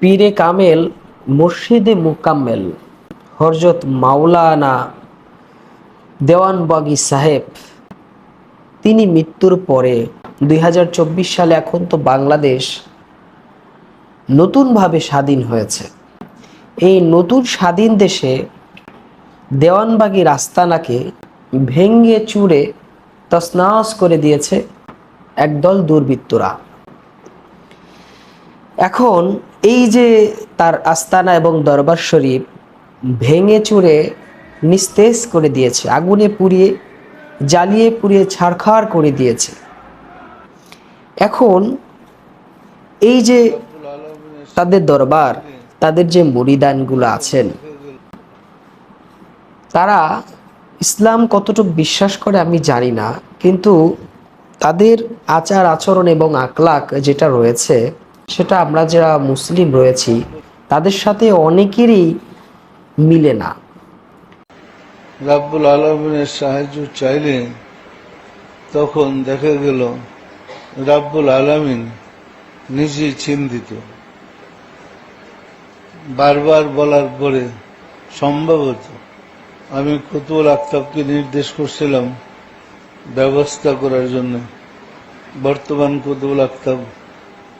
পীরে কামেল, মুর্শিদে মুকাম্মেল হরজত মাওলানা দেওয়ানবাগি সাহেব। তিনি মৃত্যুর পরে দুই হাজার চব্বিশ সালে এখন তো বাংলাদেশ নতুনভাবে স্বাধীন হয়েছে। এই নতুন স্বাধীন দেশে দেওয়ানবাগি রাস্তানাকে ভেঙ্গে চুরে তসনাস করে দিয়েছে একদল দুর্বৃত্তরা। এখন এই যে তার আস্তানা এবং দরবার শরীফ ভেঙে চুরে নিস্তেজ করে দিয়েছে, আগুনে পুড়িয়ে, জ্বালিয়ে পুড়িয়ে ছাড়খাড় করে দিয়েছে। এখন এই যে তাদের দরবার, তাদের যে মুরিদানগুলো আছেন, তারা ইসলাম কতটুকু বিশ্বাস করে আমি জানি না, কিন্তু তাদের আচার আচরণ এবং আকলাক যেটা রয়েছে সেটা আমরা যারা মুসলিম রয়েছি, তাদের সাথে অনেকেরই মিলে না। রাব্বুল আলমিনের সাহায্য চাইলে তখন দেখা গেল রাব্বুল আলামিন নিজেই চিন্তিত। বারবার বলার পরে সম্ভবত আমি কুতুল আক্তাবকে নির্দেশ করছিলাম ব্যবস্থা করার জন্য। বর্তমান কুতুল আক্তাব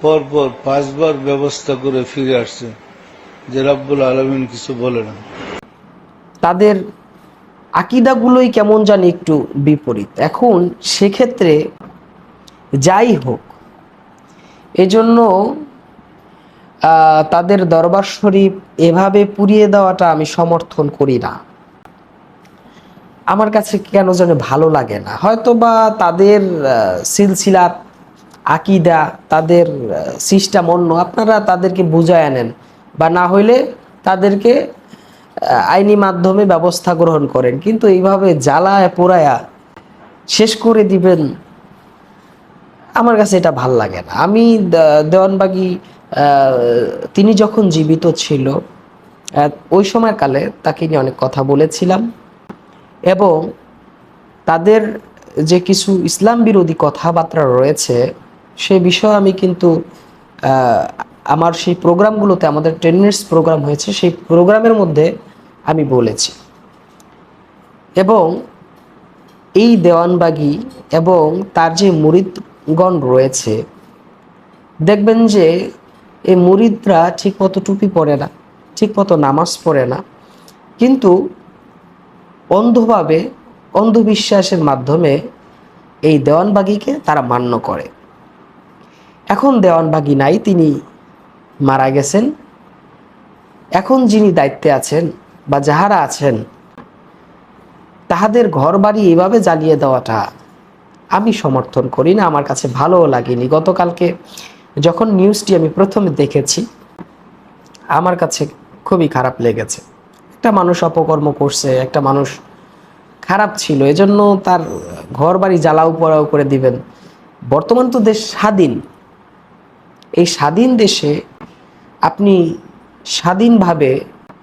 পরপর পাঁচবার ব্যবস্থা করে ফিরে আসছে। যে রাব্বুল আলমিন কিছু বলে না। তাদের আকিদাগুলোই কেমন জানি একটু বিপরীত। এখন সেক্ষেত্রে যাই হোক এজন্য তাদের দরবার শরীফ এভাবে পুড়িয়ে দেওয়াটা আমি সমর্থন করি না। আমার কাছে কেন যেন ভালো লাগে না। হয়তো বা তাদের আহ, সিলসিলাত আকিদা, তাদের সিস্টেম অন্য, আপনারা তাদেরকে বুঝায় আনেন বা না হইলে তাদেরকে আইনি মাধ্যমে ব্যবস্থা গ্রহণ করেন। কিন্তু এইভাবে জ্বালায় পোড়ায়া শেষ করে দিবেন, আমার কাছে এটা ভালো লাগে না। আমি দেওয়ানবাগি তিনি যখন জীবিত ছিল ওই সময়কালে তাকে নিয়ে অনেক কথা বলেছিলাম এবং তাদের যে কিছু ইসলাম বিরোধী কথাবার্তা রয়েছে সে বিষয়ে আমি কিন্তু আমার সেই প্রোগ্রামগুলোতে, আমাদের টেন মিনিটস প্রোগ্রাম হয়েছে, সেই প্রোগ্রামের মধ্যে আমি বলেছি। এবং এই দেওয়ানবাগি এবং তার যে মুরিদগণ রয়েছে, দেখবেন যে এই মুরিদরা ঠিক মতো টুপি পরে না, ঠিক মতো নামাজ পড়ে না, কিন্তু অন্ধভাবে, অন্ধবিশ্বাসের মাধ্যমে এই দেওয়ানবাগিকে তারা মান্য করে। এখন দেওয়ানবাগি নাই, তিনি মারা গেছেন। এখন যিনি দায়িত্বে আছেন বা যাহারা আছেন, তাহাদের ঘর বাড়ি এভাবে জ্বালিয়ে দেওয়াটা আমি সমর্থন করি না, আমার কাছে ভালোও লাগেনি। গতকালকে যখন নিউজটি আমি প্রথমে দেখেছি, আমার কাছে খুবই খারাপ লেগেছে। একটা মানুষ অপকর্ম করছে, একটা মানুষ খারাপ ছিল, এজন্য তার ঘর বাড়ি জ্বালাও পোড়াও করে দিবেন। বর্তমান তো দেশ স্বাধীন এই স্বাধীন দেশে আপনি স্বাধীনভাবে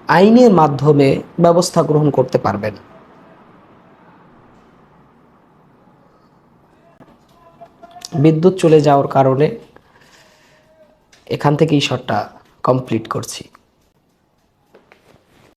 আইনের মাধ্যমে ব্যবস্থা গ্রহণ করতে পারবেন। বিদ্যুৎ চলে যাওয়ার কারণে এখান থেকেই শটটা কমপ্লিট করছি।